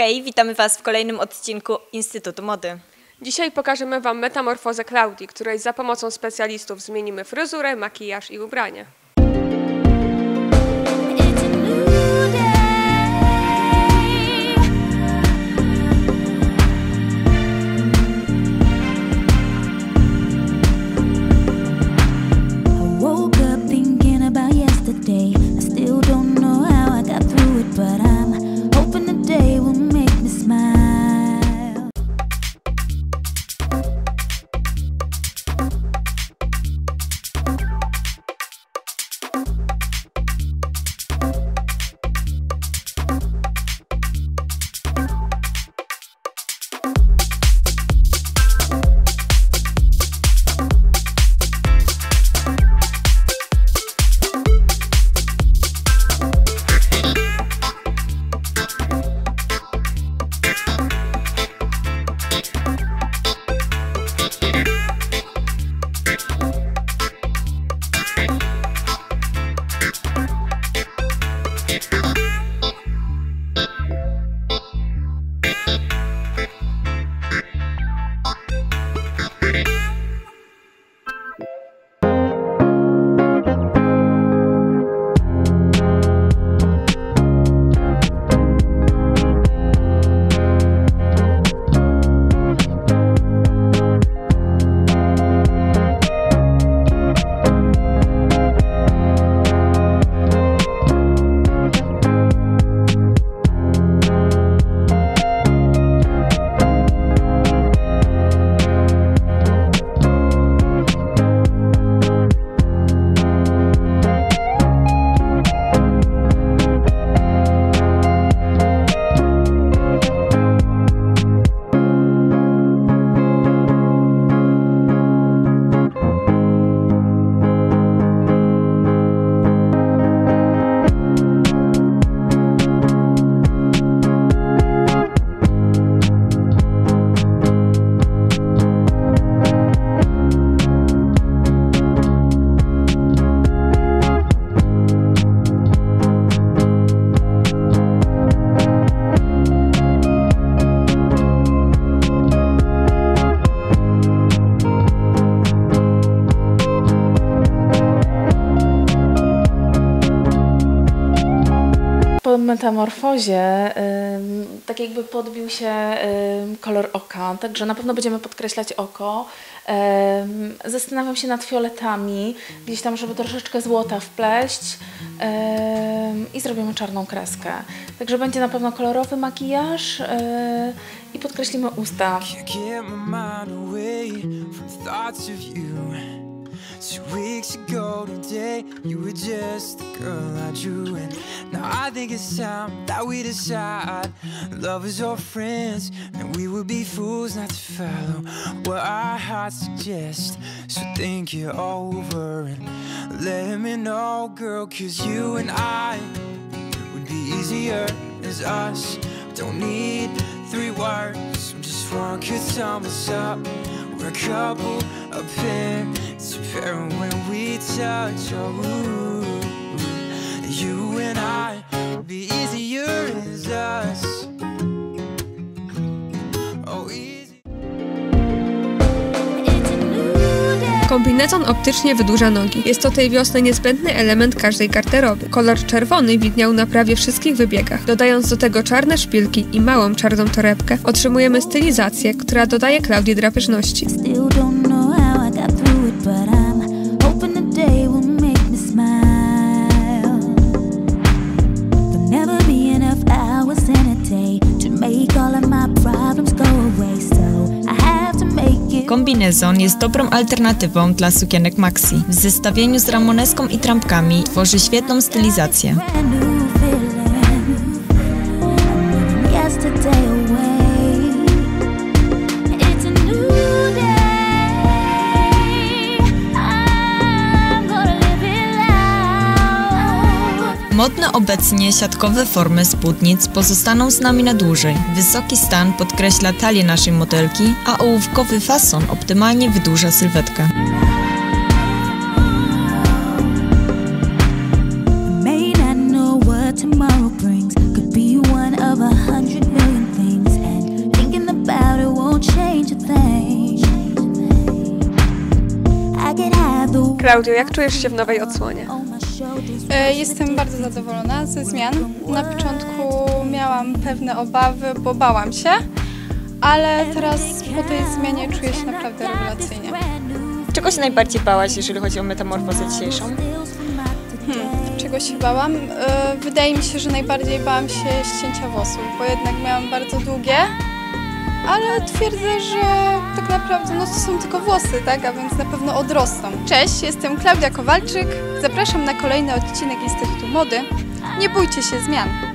Hej, witamy Was w kolejnym odcinku Instytutu Mody. Dzisiaj pokażemy Wam metamorfozę Klaudii, której za pomocą specjalistów zmienimy fryzurę, makijaż i ubranie. Po metamorfozie tak jakby podbił się kolor oka, także na pewno będziemy podkreślać oko. Zastanawiam się nad fioletami, gdzieś tam, żeby troszeczkę złota wpleść i zrobimy czarną kreskę. Także będzie na pewno kolorowy makijaż yy, i podkreślimy usta. Two weeks ago today, you were just the girl I drew, and now I think it's time that we decide. Love is our friends, and we would be fools not to follow what our hearts suggest. So think it over and let me know, girl, cause you and I would be easier as us. Don't need three words, just one could sum us up. We're a couple, a pair, it's apparent when we touch. Oh, you and I would be easier as us. Oh. Kombinezon optycznie wydłuża nogi. Jest to tej wiosny niezbędny element każdej garderoby. Kolor czerwony widniał na prawie wszystkich wybiegach. Dodając do tego czarne szpilki i małą czarną torebkę, otrzymujemy stylizację, która dodaje Klaudii drapieżności. Kombinezon jest dobrą alternatywą dla sukienek maxi. W zestawieniu z ramoneską i trampkami tworzy świetną stylizację. Modne obecnie siatkowe formy spódnic pozostaną z nami na dłużej. Wysoki stan podkreśla talię naszej modelki, a ołówkowy fason optymalnie wydłuża sylwetkę. Klaudio, jak czujesz się w nowej odsłonie? E, Jestem bardzo zadowolona ze zmian. Na początku miałam pewne obawy, bo bałam się, ale teraz po tej zmianie czuję się naprawdę rewelacyjnie. Czego się najbardziej bałaś, jeżeli chodzi o metamorfozę dzisiejszą? Hmm, czego się bałam? E, Wydaje mi się, że najbardziej bałam się ścięcia włosów, bo jednak miałam bardzo długie, ale twierdzę, że tak naprawdę no to są tylko włosy, tak? A więc na pewno odrosną. Cześć, jestem Klaudia Kowalczyk. Zapraszam na kolejny odcinek Instytutu Mody. Nie bójcie się zmian.